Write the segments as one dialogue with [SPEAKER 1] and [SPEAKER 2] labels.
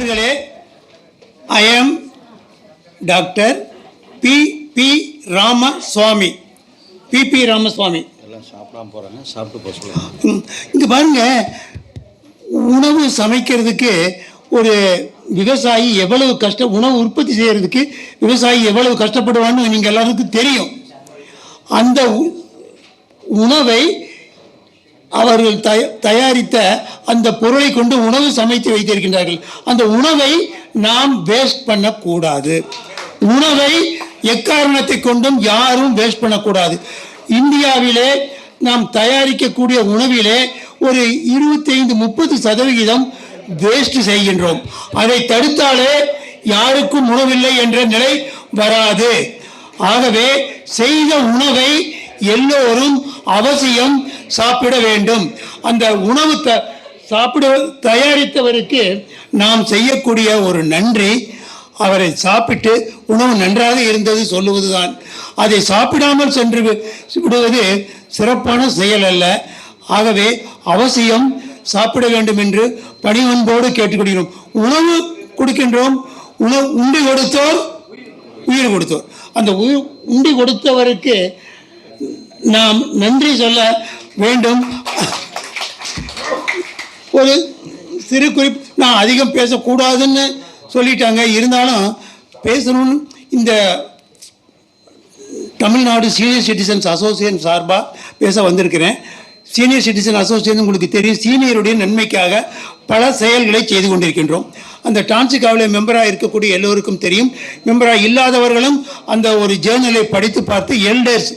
[SPEAKER 1] நண்பர்களே I am doctor P P Ramaswamy P P Ramaswamy
[SPEAKER 2] எல்லாம் சாப்பிடாம போகிறாங்க சாப்பிட்டு போக
[SPEAKER 1] இங்கே பாருங்க உணவு சமைக்கிறதுக்கு ஒரு விவசாயி எவ்வளவு கஷ்டம் உணவு உற்பத்தி செய்கிறதுக்கு விவசாயி எவ்வளவு கஷ்டப்படுவான்னு நீங்கள் எல்லாருக்கும் தெரியும். அந்த உணவை அவர்கள் தய தயாரித்த அந்த பொருளை கொண்டு உணவு சமைத்து வைத்திருக்கின்றார்கள். அந்த உணவை நாம் வேஸ்ட் பண்ணக்கூடாது. உணவை எக்காரணத்தை கொண்டும் யாரும் வேஸ்ட் பண்ணக்கூடாது. இந்தியாவிலே நாம் தயாரிக்கக்கூடிய உணவிலே ஒரு இருபத்தைந்து முப்பது சதவிகிதம் வேஸ்ட் செய்கின்றோம். அதை தடுத்தாலே யாருக்கும் உணவில்லை என்ற நிலை வராது. ஆகவே செய்த உணவை எல்லோரும் அவசியம் சாப்பிட வேண்டும். அந்த உணவு த சாப்பிட தயாரித்தவருக்கு நாம் செய்யக்கூடிய ஒரு நன்றி. அவரை சாப்பிட்டு உணவு நன்றாக இருந்தது சொல்லுவதுதான். அதை சாப்பிடாமல் சென்று விடுவது சிறப்பான செயல் அல்ல. ஆகவே அவசியம் சாப்பிட வேண்டும் என்று பணிவன்போடு கேட்டுக்கொள்கிறோம். உணவு கொடுக்கின்றோம். உணவு உண்டி கொடுத்தோர் உயிர் கொடுத்தோர். அந்த உயிர் உண்டி கொடுத்தவருக்கு நாம் நன்றி சொல்ல வேண்டும். ஒரு சிறு குறிப்பு நான் அதிகம் பேசக்கூடாதுன்னு சொல்லிட்டாங்க. இருந்தாலும் பேசணும்னு இந்த தமிழ்நாடு சீனியர் சிட்டிசன்ஸ் அசோசியேஷன் சார்பாக பேச வந்திருக்கிறேன். சீனியர் சிட்டிசன் அசோசியேஷன் உங்களுக்கு தெரியும். சீனியருடைய நன்மைக்காக பல செயல்களை செய்து கொண்டிருக்கின்றோம். அந்த டான்சிகாவில் மெம்பராக இருக்கக்கூடிய எல்லோருக்கும் தெரியும். மெம்பராக இல்லாதவர்களும் அந்த ஒரு ஜேர்னலை படித்து பார்த்து எல்டர்ஸ்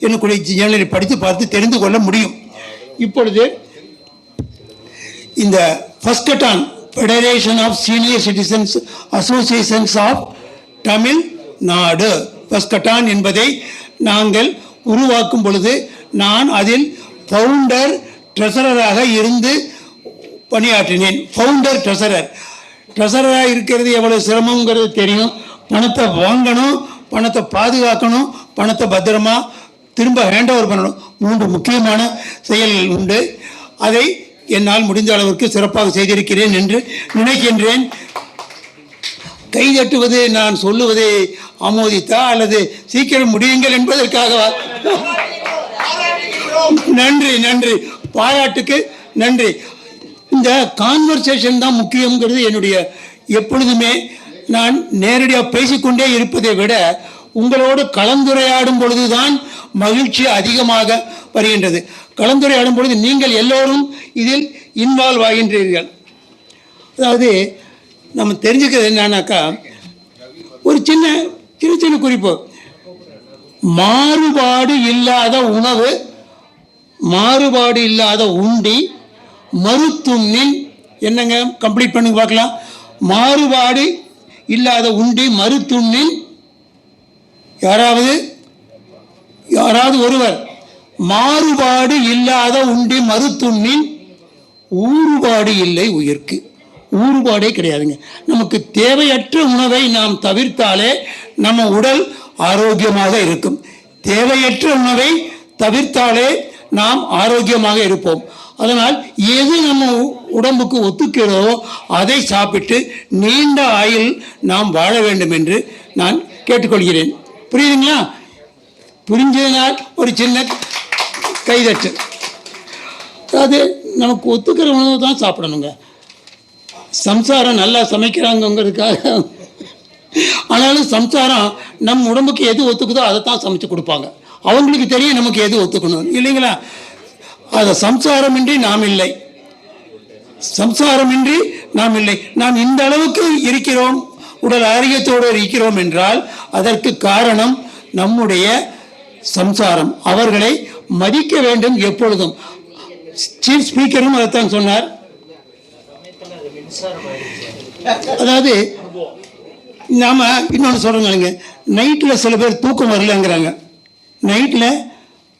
[SPEAKER 1] என்னக்கூடிய ஜேர்னலை படித்து பார்த்து தெரிந்து கொள்ள முடியும். இப்பொழுது இந்த FOSCOTN federation of senior citizens associations of Tamil Nadu FOSCOTN என்பதை நாங்கள் உருவாக்கும் பொழுது நான் அதில் ஃபவுண்டர் ட்ரெசரராக இருந்து பணியாற்றினேன். ஃபவுண்டர் ட்ரெசரர் ட்ரெசரராக இருக்கிறது எவ்வளோ சிரமங்கிறது தெரியும். பணத்தை வாங்கணும் பணத்தை பாதுகாக்கணும் பணத்தை பத்திரமா திரும்ப ஹேண்ட் ஓவர் பண்ணணும். மூன்று முக்கியமான செயல்கள் உண்டு. அதை என்னால் முடிந்த அளவிற்கு சிறப்பாக செய்திருக்கிறேன் என்று நினைக்கின்றேன். கைதட்டுவது நான் சொல்லுவதை ஆமோதித்தா அல்லது சீக்கிரம் முடியுங்கள் என்பதற்காகவா நன்றி நன்றி. பாராட்டுக்கு நன்றி. இந்த கான்வர்சேஷன் தான் முக்கியங்கிறது என்னுடைய எப்பொழுதுமே நான் நேரடியாக பேசிக்கொண்டே இருப்பதை விட உங்களோடு கலந்துரையாடும் பொழுதுதான் மகிழ்ச்சி அதிகமாக வருகின்றது. கலந்துரையாடும் பொழுது நீங்கள் எல்லோரும் இதில் இன்வால்வ் ஆகின்றீர்கள். அதாவது நம்ம தெரிஞ்சுக்கிறது என்னன்னாக்கா ஒரு சின்ன சின்ன சின்ன குறிப்பு. மாறுபாடு இல்லாத உணவு மாறுபாடு இல்லாத உண்டி மருத்துண்ணின் என்னங்க கம்ப்ளீட் பண்ணி பார்க்கலாம். மாறுபாடு இல்லாத உண்டி மருத்துண்ணின் யாராவது? யாராவது ஒருவர் மாறுபாடு இல்லாத உண்டி மறுத்துண்ணின் ஊறுபாடு இல்லை உயிர்க்கு. ஊறுபாடே கிடையாதுங்க. நமக்கு தேவையற்ற உணவை நாம் தவிர்த்தாலே நம்ம உடல் ஆரோக்கியமாக இருக்கும். தேவையற்ற உணவை தவிர்த்தாலே நாம் ஆரோக்கியமாக இருப்போம். அதனால் எது நம்ம உடம்புக்கு ஒத்துக்கிறதோ அதை சாப்பிட்டு நீண்ட ஆயில் நாம் வாழ வேண்டும் என்று நான் கேட்டுக்கொள்கிறேன். புரியுதுங்களா? புரிஞ்சதுனால் ஒரு சின்ன கைதட்டு. அதாவது நமக்கு ஒத்துக்கிற உணவு தான் சாப்பிடணுங்க. சம்சாரம் நல்லா சமைக்கிறாங்கங்கிறதுக்காக. ஆனாலும் சம்சாரம் நம் உடம்புக்கு எது ஒத்துக்குதோ அதை தான் சமைச்சு கொடுப்பாங்க. அவங்களுக்கு தெரியும் நமக்கு எது ஒத்துக்கணும் இல்லைங்களா? அதை சம்சாரமின்றி நாம் இல்லை. சம்சாரமின்றி நாம் இல்லை. நாம் இந்த அளவுக்கு இருக்கிறோம். உடல் ஆரோக்கியத்தோடு இருக்கிறோம் என்றால் அதற்கு காரணம் நம்முடைய சம்சாரம். அவர்களை மதிக்க வேண்டும் எப்பொழுதும். சீஃப் ஸ்பீக்கரும் அதைத்தான் சொன்னார். அதாவது நாம் இன்னொன்று சொல்கிறோங்க நைட்டில் சில பேர் தூக்கம் வரலங்கிறாங்க. நைட்டில்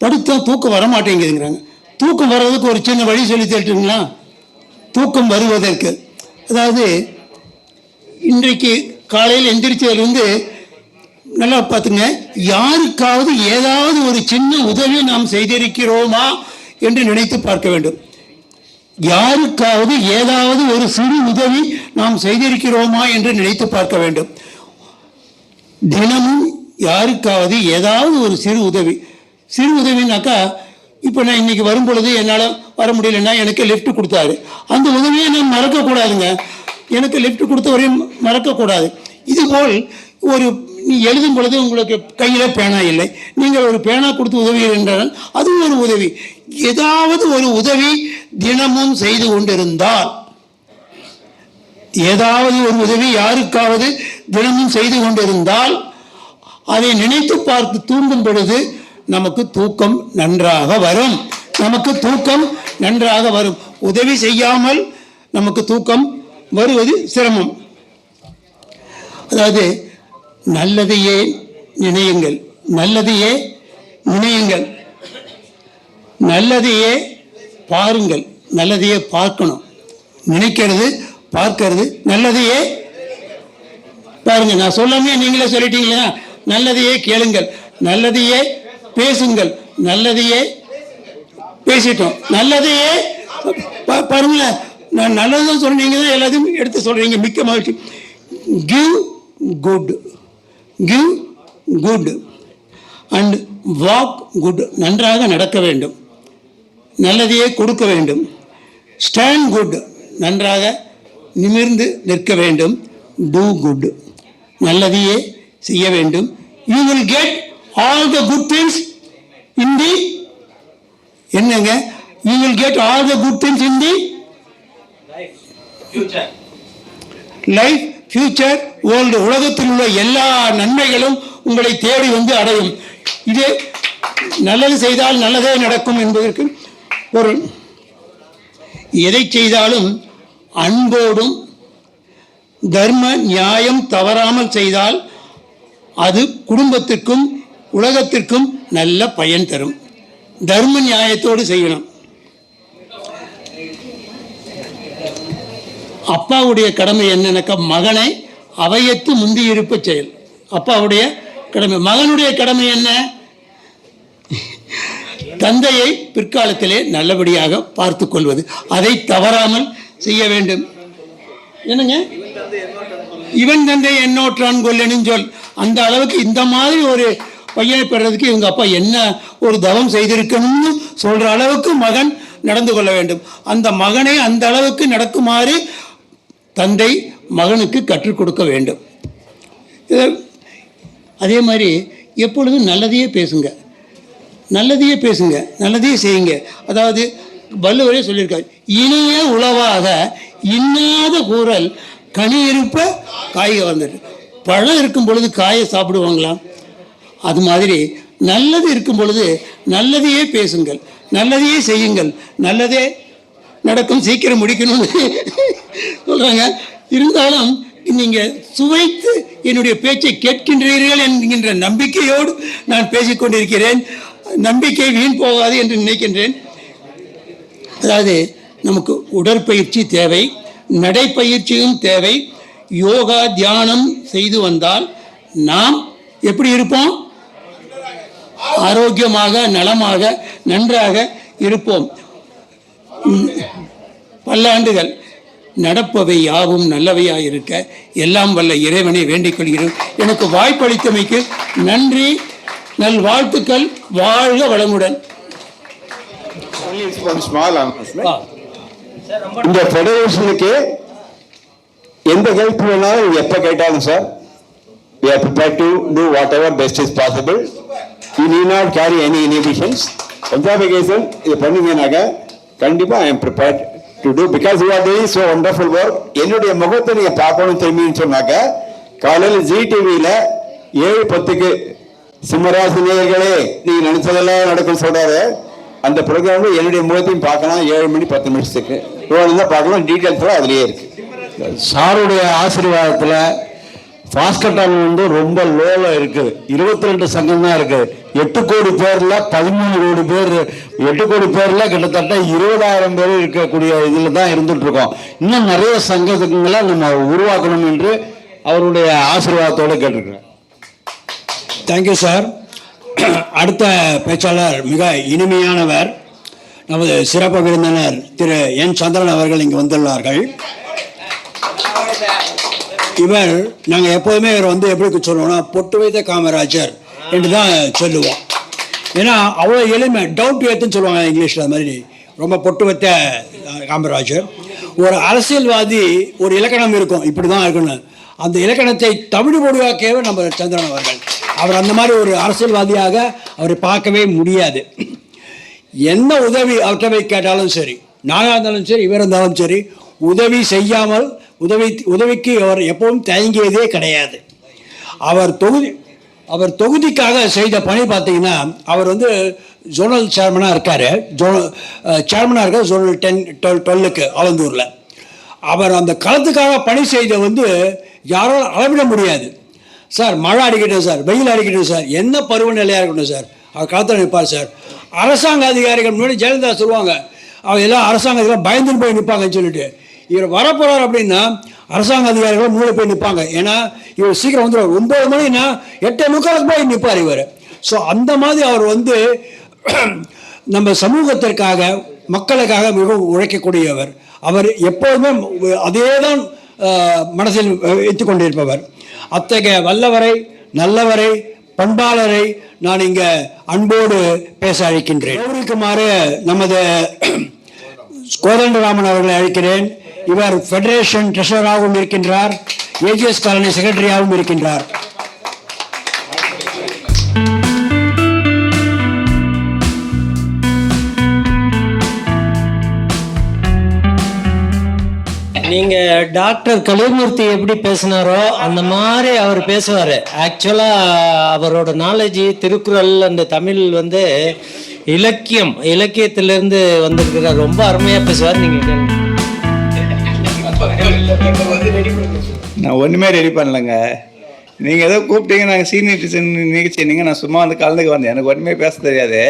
[SPEAKER 1] படுத்தா தூக்கம் வர மாட்டேங்குதுங்கிறாங்க தூக்கம் வர்றதுக்கு ஒரு சின்ன வழி சொல்லி தரட்டுங்களா? தூக்கம் வருவதற்கு. அதாவது இன்றைக்கு காலையில் எந்திரிச்சதுலேருந்து நல்லா பார்த்துங்க. யாருக்காவது ஏதாவது ஒரு சின்ன உதவி நாம் செய்திருக்கிறோமா என்று நினைத்து பார்க்க வேண்டும். யாருக்காவது ஏதாவது ஒரு சிறு உதவி நாம் செய்திருக்கிறோமா என்று நினைத்து பார்க்க வேண்டும். தினமும் யாருக்காவது ஏதாவது ஒரு சிறு உதவி. சிறு உதவினாக்கா இப்போ நான் இன்னைக்கு வரும் பொழுது என்னால் வர முடியலன்னா எனக்கு லிஃப்ட் கொடுத்தாரு. அந்த உதவியை நான் மறக்கக்கூடாதுங்க. எனக்கு லிஃப்ட் கொடுத்தவரையும் மறக்கக்கூடாது. இதுபோல் ஒரு நீ எழுதும் பொழுது உங்களுக்கு கையில் பேனா இல்லை. நீங்கள் ஒரு பேனா கொடுத்து உதவிகள் என்றால் அதுவும் ஒரு உதவி. ஏதாவது ஒரு உதவி தினமும் செய்து கொண்டிருந்தால் ஏதாவது ஒரு உதவி யாருக்காவது தினமும் செய்து கொண்டிருந்தால் அதை நினைத்து பார்த்து தூங்கும் பொழுது நமக்கு தூக்கம் நன்றாக வரும். நமக்கு தூக்கம் நன்றாக வரும். உதவி செய்யாமல் நமக்கு தூக்கம் வருவது சிரமம். அதாவது நல்லதையே நினையுங்கள். நல்லதையே நினையுங்கள். நல்லதையே பாருங்கள். நல்லதையே பார்க்கணும். நினைக்கிறது பார்க்கறது நல்லதையே பாருங்க. நான் சொல்லாமே நீங்களே சொல்லிட்டீங்களா? நல்லதையே கேளுங்கள். நல்லதையே பேசுங்கள். நல்லதையே பேசிட்டோம். நல்லதையே பா- நான் நல்லதும் சொன்னீங்க தான் எல்லாத்தையும் எடுத்து சொல்கிறீங்க மிக்க மகிழ்ச்சி. Give good give good and walk good நன்றாக நடக்க வேண்டும். நல்லதையே கொடுக்க வேண்டும். ஸ்டாண்ட் குட் நன்றாக நிமிர்ந்து நிற்க வேண்டும். டூ குட் நல்லதையே செய்ய வேண்டும். You will get all the good things in the என்னங்க? You will get all the good things in the life future world உலகத்தில் உள்ள எல்லா நன்மைகளும் உங்களை தேடி வந்து அடையும். இது நல்லது செய்தால் நல்லதே நடக்கும் என்பதற்கு ஒரு எதை செய்தாலும் அன்போடும் தர்ம நியாயம் தவறாமல் செய்தால் அது குடும்பத்திற்கும் உலகத்திற்கும் நல்ல பயன் தரும். தர்ம நியாயத்தோடு செய்யணும். அப்பாவுடைய கடமை என்னன்னாக்கா? மகனை அவையத்து முந்தி இருப்ப செயல். அப்பாவுடைய கடமை. மகனுடைய கடமை என்ன? தந்தையை பிற்காலத்திலே நல்லபடியாக பார்த்து கொள்வது. அதை தவறாமல் செய்ய வேண்டும். என்னங்க? இவன் தந்தை என்னோற்றான் கொல்லனும் சொல். அந்த அளவுக்கு இந்த மாதிரி ஒரு பையனை பெறதுக்கு இவங்க அப்பா என்ன ஒரு தவம் செய்திருக்கணும்னு சொல்ற அளவுக்கு மகன் நடந்து கொள்ள வேண்டும். அந்த மகனை அந்த அளவுக்கு நடக்குமாறு தந்தை மகனுக்கு கற்றுக் கொடுக்க வேண்டும். அதே மாதிரி எப்பொழுதும் நல்லதையே பேசுங்க. நல்லதையே பேசுங்க. நல்லதையே செய்யுங்க. அதாவது வள்ளுவரே சொல்லியிருக்காரு இனிய உளவாக இன்னாத கூறல் கனி இருப்ப காய்க வந்துட்டு பழம் இருக்கும் பொழுது காயை சாப்பிடுவாங்களாம் அது மாதிரி நல்லது இருக்கும் பொழுது நல்லதையே பேசுங்கள். நல்லதையே செய்யுங்கள். நல்லதே நடக்கும் சீக்கிரம் முடிக்கணும்னு சொல்கிறாங்க இருந்தாலும் நீங்கள் சுவைத்து என்னுடைய பேச்சை கேட்கின்றீர்கள் என்கின்ற நம்பிக்கையோடு நான் பேசிக்கொண்டிருக்கிறேன் நம்பிக்கை வீண் போகாது என்று நினைக்கின்றேன். அதாவது நமக்கு உடற்பயிற்சி தேவை நடைப்பயிற்சியும் தேவை. யோகா தியானம் செய்து வந்தால் நாம் எப்படி இருப்போம்? ஆரோக்கியமாக நலமாக நன்றாக இருப்போம். பல்லாண்டுகள் நடப்பவை யாவும் நல்லவையாக இருக்க எல்லாம் வல்ல இறைவனை வேண்டிக் கொள்கிறோம். எனக்கு வாய்ப்பளித்தமைக்கு நன்றி நல்வாழ்த்துக்கள் வாழ்க வளமுடன்.
[SPEAKER 3] இந்த ஃபெடரேஷனுக்கு எந்த ஹெல்ப் வேணாலும் எப்போ கேட்டாலும் sir we are prepared to do whatever best is possible. You need not carry any inhibitions. Conservation இது பண்ணீங்கன்னாக்க கண்டிப்பா I am prepared to do because you are doing so wonderful work என்னுடைய முகத்தை நீங்கள் பார்க்கணும் திரும்பின்னு சொன்னாக்க காலையில் ஜி டிவியில் ஏழு பத்துக்கு சிம்மராசி நேயர்களே நீங்க நினைச்சதெல்லாம் நடக்கும் சொல்றாரு. அந்த ப்ரோக்ராம்ல என்னுடைய முகத்தையும் பார்க்கலாம். ஏழு மணி பத்து நிமிஷத்துக்கு. வேணும்னா பார்க்கலாம். டீட்டெயில்ஸ் அதுலேயே இருக்கு.
[SPEAKER 2] சாருடைய ஆசீர்வாதத்தில் பாஸ்கட்டான் வந்து ரொம்ப லோவில் இருக்குது இருபத்தி ரெண்டு சங்கம் தான் இருக்குது எட்டு கோடி பேர்ல பதிமூணு கோடி பேர் எட்டு கோடி பேர்ல கிட்டத்தட்ட இருபதாயிரம் பேர் இருக்கக்கூடிய இதில் தான் இருந்துட்டு இருக்கோம் இன்னும் நிறைய சங்கங்களை நம்ம உருவாக்கணும் என்று அவருடைய ஆசீர்வாதத்தோடு கேட்டிருக்கிறேன்
[SPEAKER 4] தேங்க்யூ சார் அடுத்த பேச்சாளர் மிக இனிமையானவர் நமது சிறப்பு விருந்தினர் திரு என் சந்திரன் அவர்கள் இங்கு வந்துள்ளார்கள். இவர் நாங்கள் எப்போதுமே இவர் வந்து எப்படி சொல்லுவோம்னா பொட்டு வைத்த காமராஜர். என்று தான் சொல்லுவோம். ஏன்னா அவ்வளோ எளிமை டவுட் ஏத்துன்னு சொல்லுவாங்க இங்கிலீஷில் அது மாதிரி. ரொம்ப பொட்டு வைத்த காமராஜர். ஒரு அரசியல்வாதி ஒரு இலக்கணம் இருக்கும் இப்படி தான் இருக்கணும். அந்த இலக்கணத்தை தமிழ் மொழியாக்கவே நம்ம சந்திரன் அவர்கள். அவர் அந்த மாதிரி ஒரு அரசியல்வாதியாக அவரை பார்க்கவே முடியாது. என்ன உதவி அவர்கிட்ட கேட்டாலும் சரி நானாக இருந்தாலும் சரி இவர் இருந்தாலும் சரி உதவி செய்யாமல் உதவி உதவிக்கு அவர் எப்பவும் தயங்கியதே கிடையாது. அவர் தொகுதி அவர் தொகுதிக்காக செய்த பணி பார்த்தீங்கன்னா அவர் வந்து ஜோனல் சேர்மனாக இருக்கார். ஜோ சேர்மனாக இருக்கார் ஜோனல் டென் டுவெல் டுவெல்லுக்கு அவந்தூரில் அவர் அந்த களத்துக்காக பணி செய்த வந்து யாரால் அளவிட முடியாது. சார் மழை அடிக்கட்டும் சார் வெயில் அடிக்கட்டும் சார் என்ன பருவநிலையாக இருக்கட்டும் சார் அவர் களத்தில் நிற்பார் சார். அரசாங்க அதிகாரிகள் முன்னாடி ஜெயலலிதா சொல்லுவாங்க அவங்க எல்லாம் அரசாங்கத்தில் பயந்துன்னு போய் நிற்பாங்கன்னு சொல்லிட்டு. இவர் வரப்போகிறார் அப்படின்னா அரசாங்க அதிகாரிகள் முன்னாடி போய் நிற்பாங்க ஏன்னா இவர் சீக்கிரம் வந்துடுவார் ஒன்பது மணினா எட்டே முக்காலுக்கு போய் நிற்பார் இவர். ஸோ அந்த மாதிரி அவர் வந்து நம்ம சமூகத்திற்காக மக்களுக்காக மிகவும் உழைக்கக்கூடியவர். அவர் எப்போதுமே அதே தான் மனசில் வைத்து கொண்டிருப்பவர். அத்தகைய வல்லவரை நல்லவரை பண்பாளரை நான் இங்கே அன்போடு பேச அழைக்கின்றேன். கௌரிக்குமாறு நமது கோதண்டராமன் அவர்களை அழைக்கிறேன். இவர் ஃபெடரேஷன் ட்ரெஷராகவும் இருக்கின்றார் ஏஜிஎஸ் காலனி செக்ரட்டரியாகவும் இருக்கின்றார்.
[SPEAKER 5] நீங்க டாக்டர் கலைமூர்த்தி எப்படி பேசினாரோ அந்த மாதிரி அவர் பேசுவார். ஆக்சுவலா அவரோட நாலேஜ் திருக்குறள் அந்த தமிழ் வந்து இலக்கியம் இலக்கியத்திலிருந்து வந்திருக்கிற ரொம்ப அருமையா பேசுவார் நீங்க கேளுங்க.
[SPEAKER 6] நான் ஒன்றுமே ரெடி பண்ணலைங்க. நீங்கள் ஏதோ கூப்பிட்டீங்க நாங்கள் சீனியர் டிசன் நிகழ்ச்சி நீங்கள் நான் சும்மா வந்து கலந்துக்கு வந்தேன். எனக்கு ஒன்றுமே பேச தெரியாது.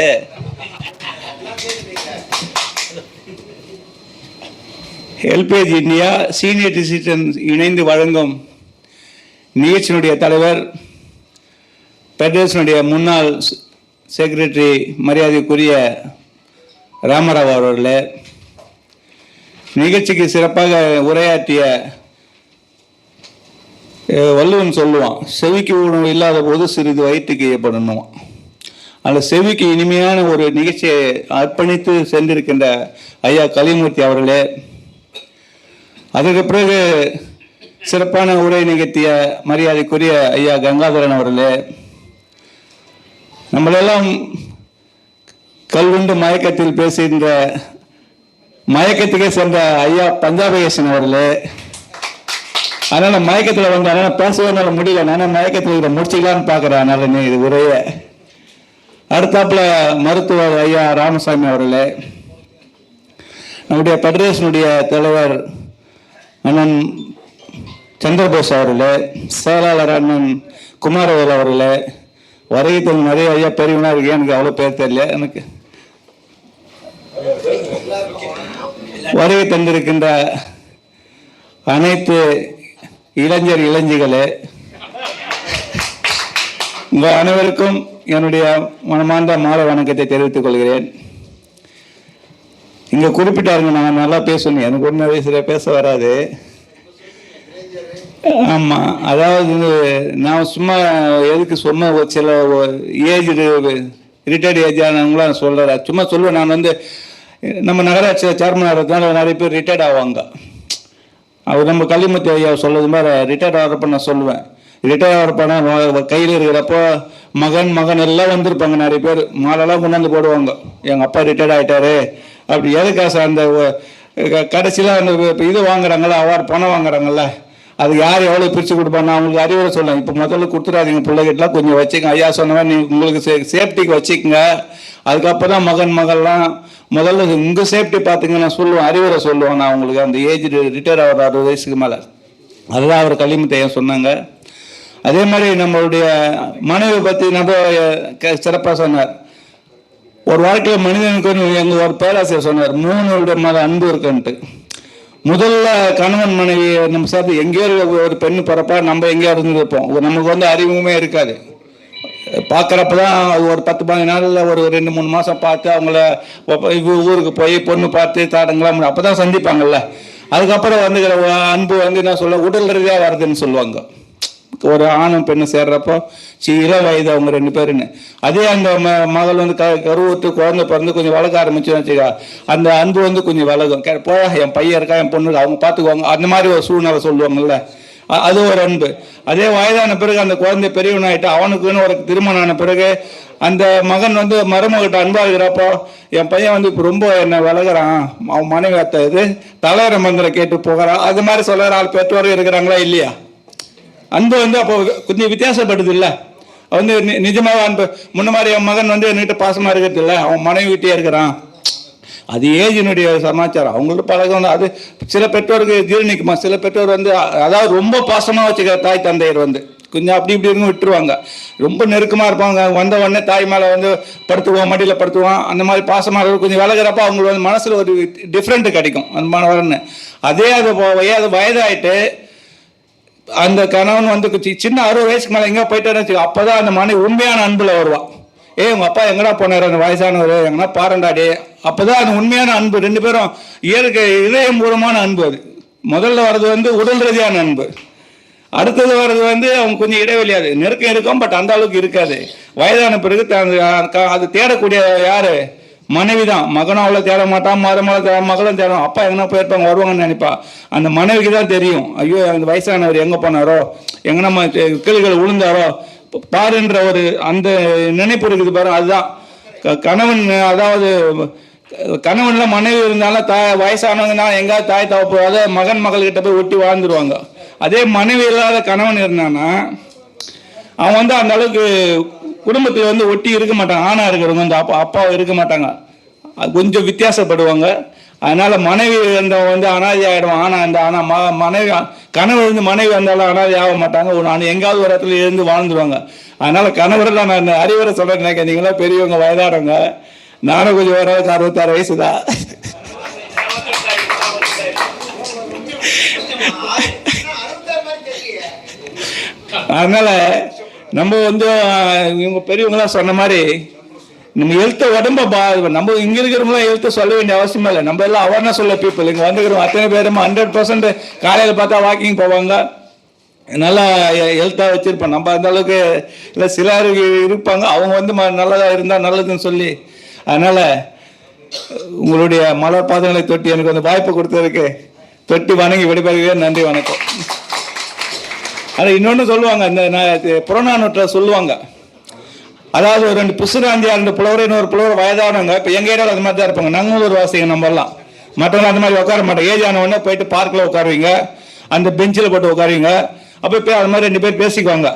[SPEAKER 6] ஹெல்பேஜ் இந்தியா சீனியர் டிசிஷன் இணைந்து வழங்கும் நிகழ்ச்சியினுடைய தலைவர் ஃபெடரேஷனுடைய முன்னாள் செக்ரட்டரி மரியாதைக்குரிய ராமராவ் அவர்களே. நிகழ்ச்சிக்கு சிறப்பாக உரையாற்றிய வள்ளுவன் சொல்லுவான் செவிக்கு உணவு இல்லாத போது சிறிது வயிற்றுக்கு ஏற்படணும் அந்த செவிக்கு இனிமையான ஒரு நிகழ்ச்சியை அர்ப்பணித்து சென்றிருக்கின்ற ஐயா கலிமூர்த்தி அவர்களே அதற்கு பிறகு சிறப்பான உரை நிகழ்த்திய மரியாதைக்குரிய ஐயா கங்காதரன் அவர்களே நம்மளெல்லாம் கல்வெண்டு மயக்கத்தில் பேசுகின்ற மயக்கத்துக்கே சேர்ந்த ஐயா பஞ்சாபகேசன் அவர்களே. அதனால மயக்கத்தில் வந்து அதனால பேசவே முடியல. நான் மயக்கத்தில் இதை முடிச்சுக்கலான்னு பார்க்குறேன். அதனால நீ இது உரைய. அடுத்தாப்புல மருத்துவர் ஐயா ராமசாமி அவர்களே. நம்முடைய ஃபெடரேஷனுடைய தலைவர் அண்ணன் சந்திரபோஸ் அவர்களே செயலாளர் அண்ணன் குமாரவேல் அவர்களே. வருகை நிறைய ஐயா பெரியவனா இருக்கு எனக்கு அவ்வளோ பேர் தெரியல. எனக்கு வருகை தந்திருக்கின்ற அனைத்து இளைஞர் இளைஞர்களே உங்கள் அனைவருக்கும் என்னுடைய மனமார்ந்த மாலை வணக்கத்தை தெரிவித்துக் கொள்கிறேன். இங்க குறிப்பிட்டாருங்க நான் நல்லா பேசணும் எனக்கு ஒன்றும் வயசுல பேச வராது. ஆமாம் அதாவது நான் சும்மா எதுக்கு சும்மா ஒரு சில ஏஜ் ரிட்டையர்ட் ஏஜ் ஆனவங்களாம் சொல்கிறேன் சும்மா சொல்லுவேன் நான் வந்து நம்ம நகராட்சி சேர்மன் ஆகிறதுனால நிறைய பேர் ரிட்டையர்ட் ஆவாங்க. அவர் நம்ம கல்விமத்தி ஐயா சொல்லுறது மாதிரி ரிட்டையர்ட் ஆகிறப்ப நான் சொல்லுவேன். ரிட்டையர் ஆகிறப்ப கையில் இருக்கிறப்போ மகன் மகன் எல்லாம் வந்திருப்பாங்க நிறைய பேர். மாலெல்லாம் கொண்டாந்து போடுவாங்க. எங்கள் அப்பா ரிட்டையர்ட் ஆகிட்டாரு அப்படி எதுக்கா சார் அந்த கடைசியில் அந்த இப்போ இது வாங்குறாங்கல்ல அவார்டு பணம் வாங்குறாங்கல்ல அது யார் எவ்வளோ பிரித்து கொடுப்பாங்க நான் உங்களுக்கு அறிவுரை சொல்லுவேன் இப்போ முதல்ல கொடுத்துடாதீங்க பிள்ளைகிட்டலாம் கொஞ்சம் வச்சுக்கோங்க. ஐயா சொன்னவன் நீங்கள் உங்களுக்கு சே சேஃப்டிக்கு வச்சுக்கோங்க. அதுக்கப்புறம் தான் மகன் மகள்லாம் முதல்ல உங்கள் சேஃப்டி பார்த்துங்க நான் சொல்லுவேன் அறிவுரை சொல்லுவேன் நான் உங்களுக்கு அந்த ஏஜ் ரிட்டையர் ஆகிற அறுபது வயசுக்கு மேலே. அதுதான் அவர் களிமுத்தையன் சொன்னாங்க. அதே மாதிரி நம்மளுடைய மனைவி பற்றி நம்ம சிறப்பாக சொன்னார். ஒரு வாழ்க்கையில் மனிதனுக்கு எங்கள் ஒரு பேராசிரியர் சொன்னார் மூணு விதமான அன்பு இருக்குன்ட்டு. முதல்ல கணவன் மனைவி நம்ம சேர்த்து எங்கேயோ ஒரு- ஒரு பெண்ணு பிறப்பா நம்ம எங்கேயோ இருந்துருப்போம். நமக்கு வந்து அறிமுகமே இருக்காது. பார்க்குறப்ப தான் ஒரு பத்து பதினஞ்சு நாளில் ஒரு ரெண்டு மூணு மாதம் பார்த்து அவங்கள ஊருக்கு போய் பொண்ணு பார்த்து தாடுங்களா அப்போ தான் சந்திப்பாங்கல்ல. அதுக்கப்புறம் வந்து அன்பு வந்து என்ன சொல்ல உடல் ரீதியாக வருதுன்னு சொல்லுவாங்க. ஒரு ஆணும் பெண்ணும் சேர்றப்போ சீர வயது அவங்க ரெண்டு பேருன்னு. அதே அந்த ம மகள் வந்து க கருவுற்று குழந்தை பிறந்து கொஞ்சம் வளர்க்க ஆரம்பிச்சுன்னு வச்சுக்கா அந்த அன்பு வந்து கொஞ்சம் வளகும் கே- போயா என் பையன் இருக்கா என் பொண்ணு இருக்கா, அவங்க பார்த்துக்குவாங்க. அந்த மாதிரி ஒரு சூழ்நிலை சொல்லுவாங்கல்ல. அது ஒரு அன்பு. அதே வயதான பிறகு அந்த குழந்தை பெரியவனாயிட்டு அவனுக்குன்னு ஒரு திருமணம் ஆன பிறகு அந்த மகன் வந்து மருமகிட்ட அன்பாக இருக்கிறப்போ என் பையன் வந்து இப்போ ரொம்ப என்ன விலகுறான். அவன் மனைவி அத்தை இது தலைவர மந்திரம் கேட்டு போகிறான் அது மாதிரி சொல்லுற ஆள் பெற்றோரும் இருக்கிறாங்களா இல்லையா? அன்பு வந்து அப்போ கொஞ்சம் வித்தியாசப்படுது இல்லை. வந்து நிஜமாக அன்பு. முன்ன மாதிரி என் மகன் வந்து என்கிட்ட பாசமாக இருக்கிறது இல்லை. அவன் மனைவி கிட்டே இருக்கிறான். அது ஏஜினுடைய சமாச்சாரம். அவங்கள்ட்ட பழகம் அது சில பெற்றோருக்கு ஜீரணிக்குமா சில பெற்றோர் வந்து அதாவது ரொம்ப பாசமாக வச்சுக்கிற தாய் தந்தையர் வந்து கொஞ்சம் அப்படி இப்படி இருந்து விட்டுருவாங்க. ரொம்ப நெருக்கமாக இருப்பாங்க. வந்த உடனே தாய் மேலே வந்து படுத்துவோம் மடியில் படுத்துவோம் அந்த மாதிரி பாசமாக இருக்கும் கொஞ்சம் விலகிறப்ப அவங்களுக்கு வந்து மனசில் ஒரு டிஃப்ரெண்ட்டு கிடைக்கும். அந்த மனவரன்னு அதே அது அது வயதாகிட்டு அந்த கணவன் வந்து சின்ன அறுபது வயசுக்கு மேலே எங்கே போயிட்டேன்னு வச்சுக்கோ அப்பதான் அந்த மனைவி உண்மையான அன்பில் வருவா. ஏ உங்கள் அப்பா எங்கடா போனார்? அந்த வயசானவர். எங்கன்னா பாருண்டாடி அப்பதான் அந்த உண்மையான அன்பு. ரெண்டு பேரும் இயற்கை இதயம் பூர்வமான அன்பு அது. முதல்ல வர்றது வந்து உடல் ரீதியான அன்பு. அடுத்தது வர்றது வந்து அவங்க கொஞ்சம் இடைவெளியாது நெருக்கம் இருக்கும் பட் அந்த அளவுக்கு இருக்காது. வயதான பிறகு அது தேடக்கூடிய யாரு? மனைவி தான் மகனும் அவ்வளோ தேட மாட்டான் மருமகளை தேட மகளும் தேடும் அப்பா எங்கன்னா போயிருப்பாங்க வருவாங்கன்னு நினைப்பா. அந்த மனைவிக்கு தான் தெரியும். ஐயோ அந்த வயசானவர் எங்கே போனாரோ? எங்கன்னா கிளிகள் விழுந்தாரோ பாருன்ற ஒரு அந்த நினைப்பு இருக்குது பாரு அதுதான். க- கணவன் அதாவது கணவன்ல மனைவி இருந்தாலும் தாய் வயசானவங்கன்னா எங்கேயாவது தாய் தவப்பு அதாவது மகன் மகள்கிட்ட போய் ஒட்டி வாழ்ந்துருவாங்க. அதே மனைவி இல்லாத கணவன் இருந்தானா அவன் வந்து அந்த அளவுக்கு குடும்பத்தில் வந்து ஒட்டி இருக்க மாட்டாங்க ஆணா இருக்கிறவங்க வந்து அப்பா அப்பாவை இருக்க மாட்டாங்க. கொஞ்சம் வித்தியாசப்படுவாங்க. அதனால மனைவி இருந்தவன் வந்து அனாதி ஆகிடும் ஆனா இந்த ஆனால் ம மனைவி கணவர் வந்து மனைவி வந்தாலும் அனாதி ஆக மாட்டாங்க. ஒரு நான் எங்காவது ஒரு இடத்துல இருந்து வாழ்ந்துருவாங்க. அதனால கணவரெல்லாம் நான் இந்த அறிவுரை சொல்கிறேன் நினைக்கிறேன். நீங்களாம் பெரியவங்க வயதானவங்க. நானும் கொஞ்சம் ஓரளவுக்கு அறுபத்தாறு வயசு தான் அதனால நம்ம வந்து இவங்க பெரியவங்களாம் சொன்ன மாதிரி நம்ம எழுத்த உடம்ப பா நம்ம இங்க இருக்கிறவங்களாம் எழுத்த சொல்ல வேண்டிய அவசியம் இல்லை. நம்ம எல்லாம் அவேர்னஸ் உள்ள பீப்புள் இங்க வந்துக்கிறோம் அத்தனை பேரும் ஹண்ட்ரட் பர்சன்ட் காலையில் பார்த்தா வாக்கிங் போவாங்க. நல்லா ஹெல்த்தாக வச்சுருப்போம் நம்ம அந்த அளவுக்கு இல்லை சிலர் இருப்பாங்க. அவங்க வந்து ம- இருந்தால் நல்லதுன்னு சொல்லி. அதனால் உங்களுடைய மலர் பாதங்களை தொட்டி எனக்கு அந்த வாய்ப்பு கொடுத்ததுக்கு தொட்டி வணங்கி விடைபெறுகிறேன். நன்றி வணக்கம். ஆனால் இன்னொன்று சொல்லுவாங்க. இந்த ந- புறநானூற்றில் சொல்லுவாங்க. அதாவது ஒரு ரெண்டு புசுராந்தியா ரெண்டு புலவர் இன்னொரு புலவர் வயதானவங்க இப்போ எங்கள் ஏரியாவில் அது மாதிரி தான் இருப்பாங்க நங்கூர் வாசிங்க நம்மலாம் மற்றவங்க அந்த மாதிரி உட்கார மாட்டோம். ஏஜ் ஆனவொடனே போயிட்டு பார்க்கில் உட்காருவீங்க. அந்த பெஞ்சில் போட்டு உட்காருவீங்க. அப்போ போய் அது மாதிரி ரெண்டு பேர் பேசிக்குவாங்க.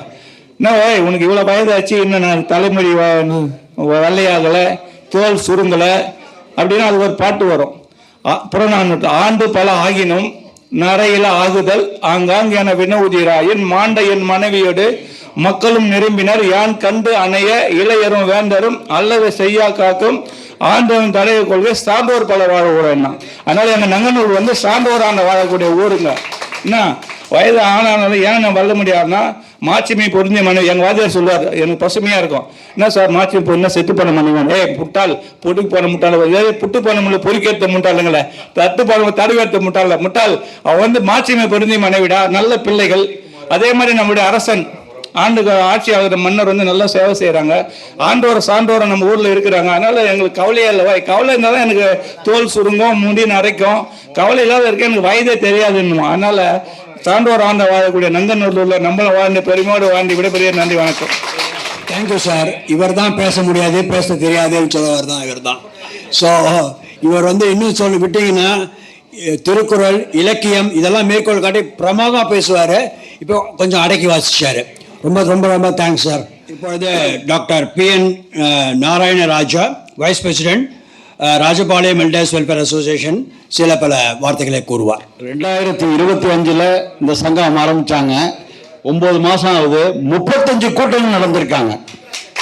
[SPEAKER 6] என்ன ஓய் உனக்கு இவ்வளோ வயதாச்சு இன்னும் நான் தலைமுடி வெள்ளையாகலை தோல் சுருங்கலை அப்படின்னு அது ஒரு பாட்டு வரும். ஆ- புறநானூற்று ஆண்டு பல ஆகினும் நரையில ஆகுதல் ஆங்காங்கென வினவுதிராயின் மாண்ட என் மனைவியோடு மக்களும் நிரம்பினர். யான் கண்டு அணைய இளையரும் வேந்தரும் அல்லது செய்யா காக்கும் ஆண்டவன் தலையை கொள்கை சான்றோர் பல வாழ ஊரன்னா அதனால எங்க நங்கனூர் வந்து சான்றோரான வாழக்கூடிய ஊருங்க. என்ன? வயது ஆனாலும் ஏன் நான் வல்ல முடியாதுன்னா மாட்சிமை பொருந்திய மனைவி எங்க வாத்தியார் சொல்லுவார் எனக்கு பசுமையா இருக்கும். என்ன சார் மாட்சிமை பொண்ணு செத்து பண்ண மனைவன் ஏ புட்டால் பொட்டுக்கு போன முட்டாள். ஏய் புட்டு போன முடியல பொறுக்கேற்ற முட்டாளுங்களே. தட்டு போன தடுவேற்ற முட்டாள் முட்டாள். அவன் வந்து மாட்சிமை பொருந்திய மனைவிடா. நல்ல பிள்ளைகள். அதே மாதிரி நம்முடைய அரசன் ஆண்டு ஆட்சி ஆகிற மன்னர் வந்து நல்லா சேவை செய்கிறாங்க ஆண்டோரை சான்றோரை நம்ம ஊரில் இருக்கிறாங்க. அதனால எங்களுக்கு கவலையே இல்லை. கவலை இருந்தால் தான் எனக்கு தோல் சுருங்கும் முடி நரைக்கும். கவலை இல்லாத இருக்க எனக்கு வயதே தெரியாதுன்னு அதனால சான்றோர் ஆண்ட வாழக்கூடிய நங்கநல்லூரில் நம்மளை வாழ்ந்த பெருமையோடு வாழ்ந்து விடைபெரிய நன்றி வணக்கம்.
[SPEAKER 4] தேங்க்யூ சார் இவர் தான் பேச முடியாது பேச தெரியாதுன்னு சொல்லுவார் தான் இவர் தான். ஸோ இவர் வந்து இன்னும் சொல்லி விட்டீங்கன்னா திருக்குறள் இலக்கியம் இதெல்லாம் மேற்கோள் காட்டி பிரமாதமாக பேசுவார். இப்போ கொஞ்சம் அடக்கி வாசிச்சார். ரொம்ப ரொம்ப ரொம்ப தேங்க்ஸ் சார் இப்பொழுது doctor P N Narayana Raja vice president Rajapalayam elders welfare association சில பல வார்த்தைகளை கூறுவார்.
[SPEAKER 2] ரெண்டாயிரத்தி இருபத்தி அஞ்சுல இந்த சங்கம் ஆரம்பிச்சாங்க. ஒன்பது மாசம் ஆகுது. முப்பத்தஞ்சு கூட்டங்கள் நடந்திருக்காங்க.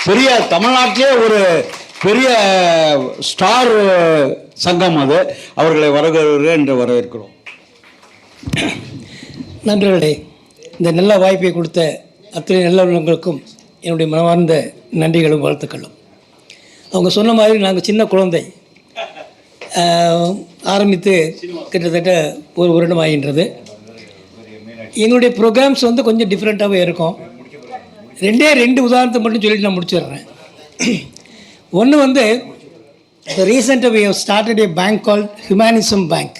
[SPEAKER 2] பெரிய தமிழ்நாட்டிலே ஒரு பெரிய ஸ்டார் சங்கம் அது. அவர்களை வரவேற்கிறேன் என்று வரவேற்கிறோம்.
[SPEAKER 7] நண்பர்களே இந்த நல்ல வாய்ப்பை கொடுத்த அத்தனை நல்லவர்களுக்கும் என்னுடைய மனமார்ந்த நன்றிகளும் வாழ்த்துக்களும். அவங்க சொன்ன மாதிரி நாங்கள் சின்ன குழந்தை. ஆரம்பித்து கிட்டத்தட்ட ஒரு வருடம் ஆகின்றது. எங்களுடைய ப்ரோக்ராம்ஸ் வந்து கொஞ்சம் டிஃப்ரெண்ட்டாகவே இருக்கும். ரெண்டே ரெண்டு உதாரணத்தை மட்டும் சொல்லிட்டு நான் முடிச்சிடுறேன். ஒன்று வந்து ரீசெண்டாக we have started a bank call humanism bank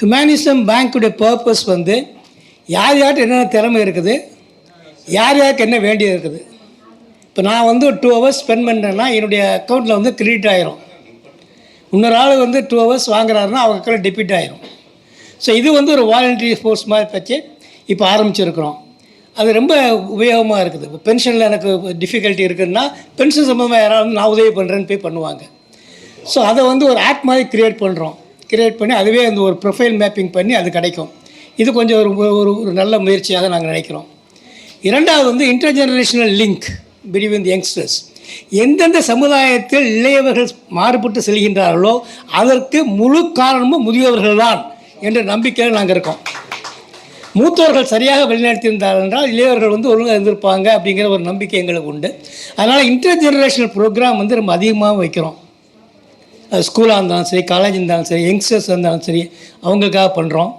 [SPEAKER 7] humanism பேங்க்குடைய purpose வந்து யார் யார்கிட்ட என்னென்ன திறமை இருக்குது யார் யாருக்கு என்ன வேண்டியது இருக்குது? இப்போ நான் வந்து ஒரு டூ ஹவர்ஸ் ஸ்பெண்ட் பண்ணுறேன்னா என்னுடைய அக்கௌண்ட்டில் வந்து கிரெடிட் ஆயிரும். இன்னொரு ஆள் வந்து டூ ஹவர்ஸ் வாங்குறாருன்னா அவங்க அக்கௌண்ட் டெபிட் ஆயிரும். ஸோ இது வந்து ஒரு வாலண்டரி ஃபோர்ஸ் மாதிரி வச்சு இப்போ ஆரம்பிச்சிருக்கிறோம். அது ரொம்ப உபயோகமாக இருக்குது. இப்போ பென்ஷனில் எனக்கு டிஃபிகல்ட்டி இருக்குதுன்னா பென்ஷன் சம்மந்தமாக யாராவது நான் உதவி பண்ணுறேன்னு போய் பண்ணுவாங்க. ஸோ அதை வந்து ஒரு ஆப் மாதிரி க்ரியேட் பண்ணுறோம் க்ரியேட் பண்ணி அதுவே அந்த ஒரு ப்ரொஃபைல் மேப்பிங் பண்ணி அது கிடைக்கும். இது கொஞ்சம் ஒரு ஒரு ஒரு நல்ல முயற்சியாக நாங்கள் நினைக்கிறோம். இரண்டாவது வந்து intergenerational link between the youngsters எந்தெந்த சமுதாயத்தில் இளையவர்கள் மாறுபட்டு செல்கின்றார்களோ அதற்கு முழு காரணமும் முதியவர்கள் தான் என்ற நம்பிக்கையில் நாங்கள் இருக்கோம். மூத்தவர்கள் சரியாக வழிநடத்தியிருந்தார்கள் என்றால் இளையவர்கள் வந்து ஒழுங்காக இருந்திருப்பாங்க அப்படிங்கிற ஒரு நம்பிக்கை எங்களுக்கு உண்டு. அதனால் இன்டர் ஜெனரேஷனல் ப்ரோக்ராம் வந்து ரொம்ப அதிகமாக வைக்கிறோம். அது ஸ்கூலாக இருந்தாலும் சரி காலேஜ் இருந்தாலும் சரி யங்ஸ்டர்ஸ் இருந்தாலும் சரி அவங்களுக்காக பண்ணுறோம்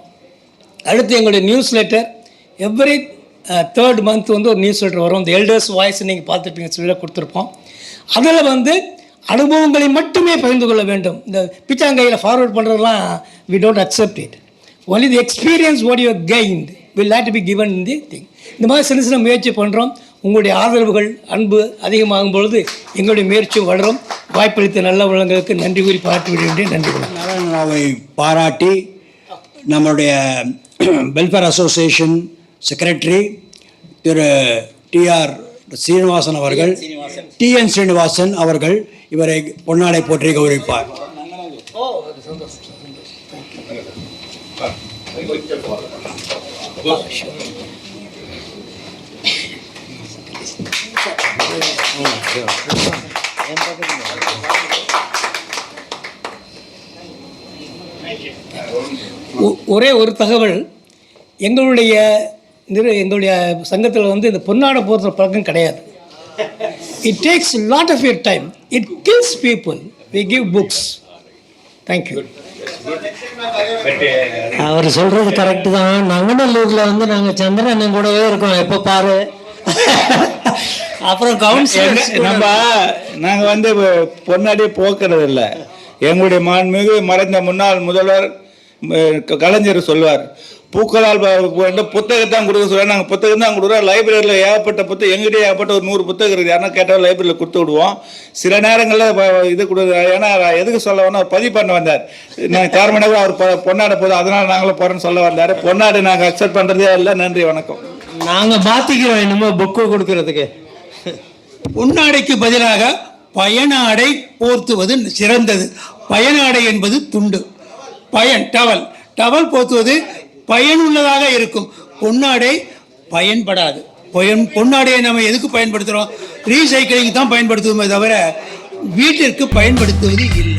[SPEAKER 7] அடுத்து எங்களுடைய news letter every third month வந்து ஒரு நியூஸ் லெட்டர் வரும். இந்த எல்டர்ஸ் வாய்ஸ் நீங்கள் பார்த்துருப்பீங்க சொல்லி கொடுத்துருப்போம். அதில் வந்து அனுபவங்களை மட்டுமே பகிர்ந்து கொள்ள வேண்டும். இந்த பிச்சாங்கையில் ஃபார்வர்ட் பண்ணுறதுலாம் we don't accept it only the experience what you gained will let be given in the thing இந்த மாதிரி சின்ன சின்ன முயற்சி பண்ணுறோம் உங்களுடைய ஆதரவுகள் அன்பு அதிகமாகும் பொழுது எங்களுடைய முயற்சியும் வளரும். வாய்ப்பளித்த நல்ல உள்ளங்களுக்கு நன்றி கூறி பாராட்டி வேண்டிய நன்றி வணக்கம்.
[SPEAKER 4] நாராயணராவை பாராட்டி நம்மளுடைய welfare association secretary Thiru TR Srinivasan அவர்கள் டிஎன் ஸ்ரீனிவாசன் அவர்கள் இவரை பொன்னாடை போற்றி கௌரவிப்பார்.
[SPEAKER 7] ஒரே ஒரு தகவல் எங்களுடைய நிறு எங்களுடைய சங்கத்தில் வந்து இந்த பொன்னாடை போடுற பழக்கம் கிடையாது. It takes lot of your time it kills people we give books thank you
[SPEAKER 5] அவர் சொல்றது கரெக்டு தான். நங்கநல்லூர்ல வந்து நாங்க சந்திரன் கூடவே இருக்கோம். எப்போ பாரு? அப்புறம் கவுன்சிலர்
[SPEAKER 6] நம்ம நாங்க வந்து பொன்னாடியே போக்குறது இல்ல. எங்களுடைய மாண்புமிகு மறைந்த முன்னாள் முதல்வர் கலைஞர் சொல்வார் பூக்களால் புத்தகத்தான் கொடுக்க சொல்லுவார் நாங்கள் புத்தகம் தான் கொடுக்குறோம். லைப்ரரியில் ஏகப்பட்ட புத்தகம் எங்கிட்டே ஏகப்பட்ட ஒரு நூறு புத்தகம் இருக்குது. யாருன்னா கேட்டால் லைப்ரரியில் கொடுத்து விடுவோம். சில நேரங்களில் இது கொடு ஏன்னா எதுக்கு சொல்ல வேணா அவர் பதிவு பண்ண வந்தார். நான் கார்மனாக அவர் பொன்னாட போதும் அதனால் நாங்களும் போகிறோன்னு சொல்ல வந்தார். பொன்னாடு நாங்கள் அக்செப்ட் பண்ணுறதே இல்லை. நன்றி வணக்கம்.
[SPEAKER 5] நாங்க மாத்திக்கிறோம் இன்னுமே புக்கு கொடுக்கறதுக்கு.
[SPEAKER 1] பொன்னாடைக்கு பதிலாக பயனாடை போர்த்துவது சிறந்தது. பயனாடை என்பது துண்டு. பயன் டவல். டவல் போர்த்துவது பயனுள்ளதாக இருக்கும். பொன்னாடை பயன்படாது. பயன் பொன்னாடையை நம்ம எதுக்கு பயன்படுத்துகிறோம் ரீசைக்கிளிங் தான் பயன்படுத்துவோமே தவிர வீட்டிற்கு பயன்படுத்துவது இல்லை.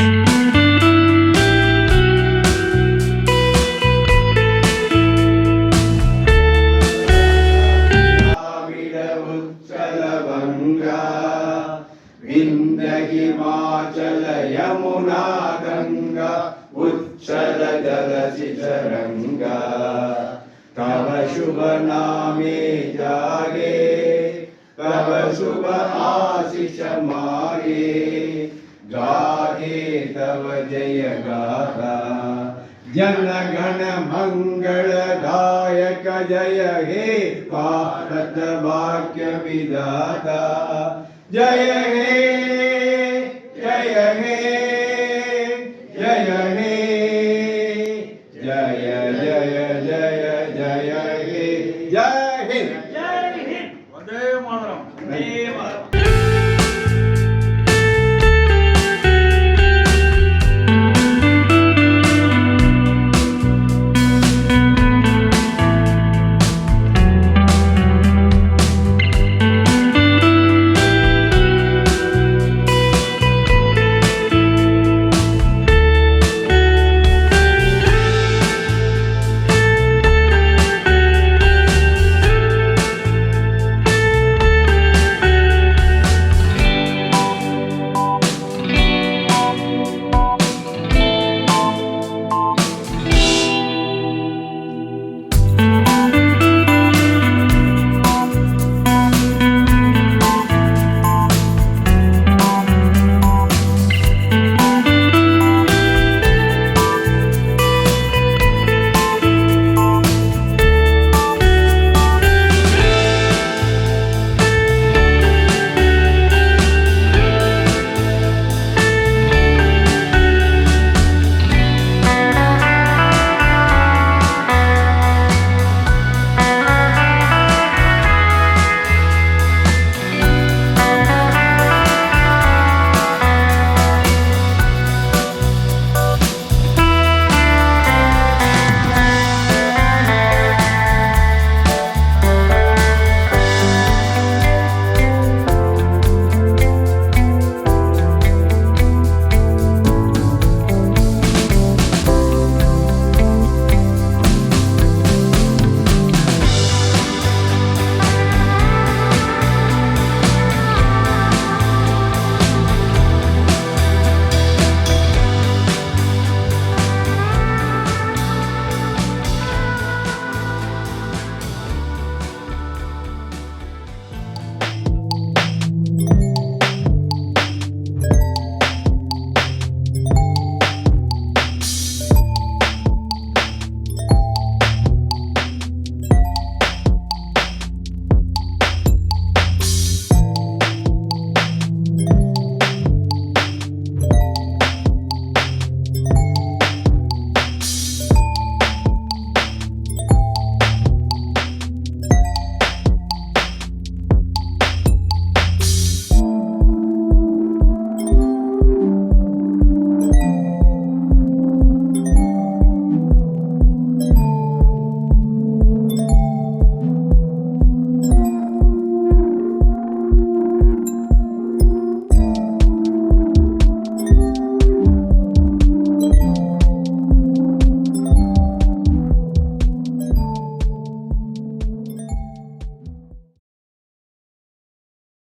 [SPEAKER 3] விந்தகி उच्चल जलसितरङ्गा तव शुभ नामे जागे, तव शुभ आशिष मागे। गाहे तव जय गाथा। जन गण मंगलदायक जय हे भारत वाक्य विधाता जय हे